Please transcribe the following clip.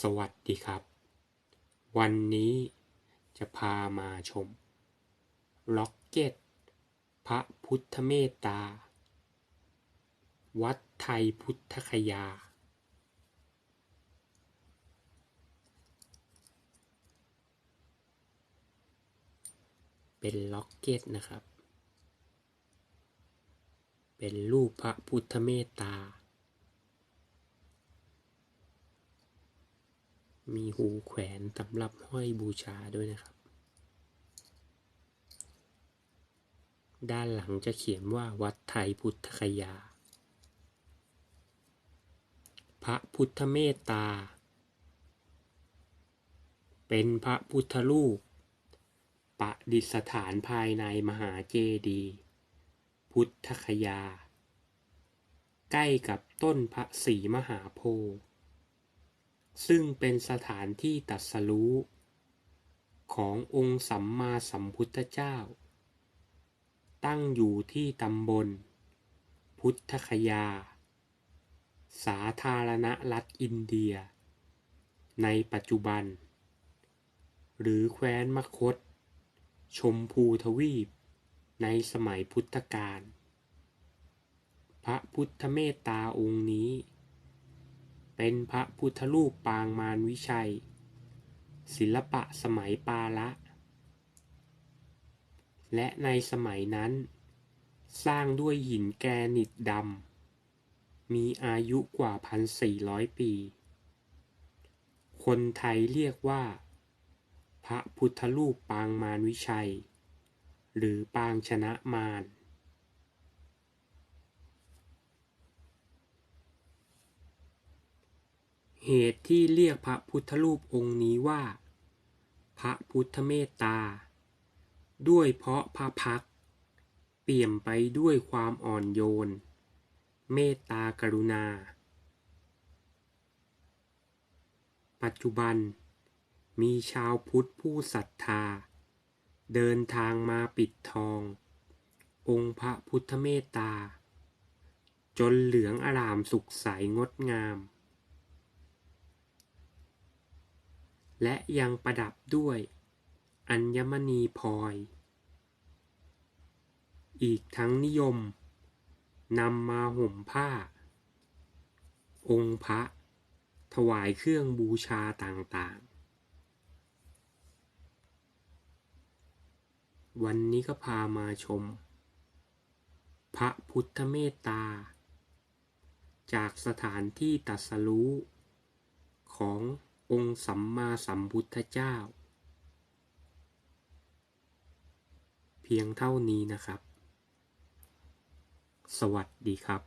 สวัสดีครับ วันนี้จะพามาชมล็อกเก็ต พระพุทธเมตตา วัดไทยพุทธคยา เป็นล็อกเก็ตนะครับ เป็นรูปพระพุทธเมตตา มีหูแขวนสำหรับห้อยบูชาด้วยนะครับ ด้านหลังจะเขียนว่าวัดไทยพุทธคยา พระพุทธเมตตา เป็นพระพุทธรูปประดิษฐานภายในมหาเจดีย์พุทธคยา ใกล้กับต้นพระศรีมหาโพธิ์ ซึ่งเป็นสถานที่ตรัสรู้ ขององค์สัมมาสัมพุทธเจ้า ตั้งอยู่ที่ตำบล พุทธคยา สาธารณรัฐอินเดีย ในปัจจุบัน หรือแคว้นมคต ชมพูทวีป ในสมัยพุทธกาลพระพุทธเมตตาองค์นี้ เป็นพระพุทธรูปปางมารวิชัย ศิลปะสมัยปาละ และในสมัยนั้น สร้างด้วยหินแกรนิตดำ มีอายุกว่า 1,400 ปี คนไทยเรียกว่า พระพุทธรูปปางมารวิชัย หรือปางชนะมาร เหตุที่เรียกพระพุทธรูปองค์นี้ว่า พระพุทธเมตตา ด้วยเพราะพระพัก เปี่ยมไปด้วยความอ่อนโยน เมตตากรุณา ปัจจุบัน มีชาวพุทธผู้ศรัทธา เดินทางมาปิดทอง องค์พระพุทธเมตตา จนเหลืองอร่ามสุขใสงดงาม และยังประดับด้วยอัญมณีพลอย อีกทั้งนิยมนำมาห่มผ้า องค์พระ ถวายเครื่องบูชาต่างๆ วันนี้ก็พามาชม พระพุทธเมตตา จากสถานที่ตัสรู้ของ องค์สัมมาสัมพุทธเจ้า เพียงเท่านี้นะครับ สวัสดีครับ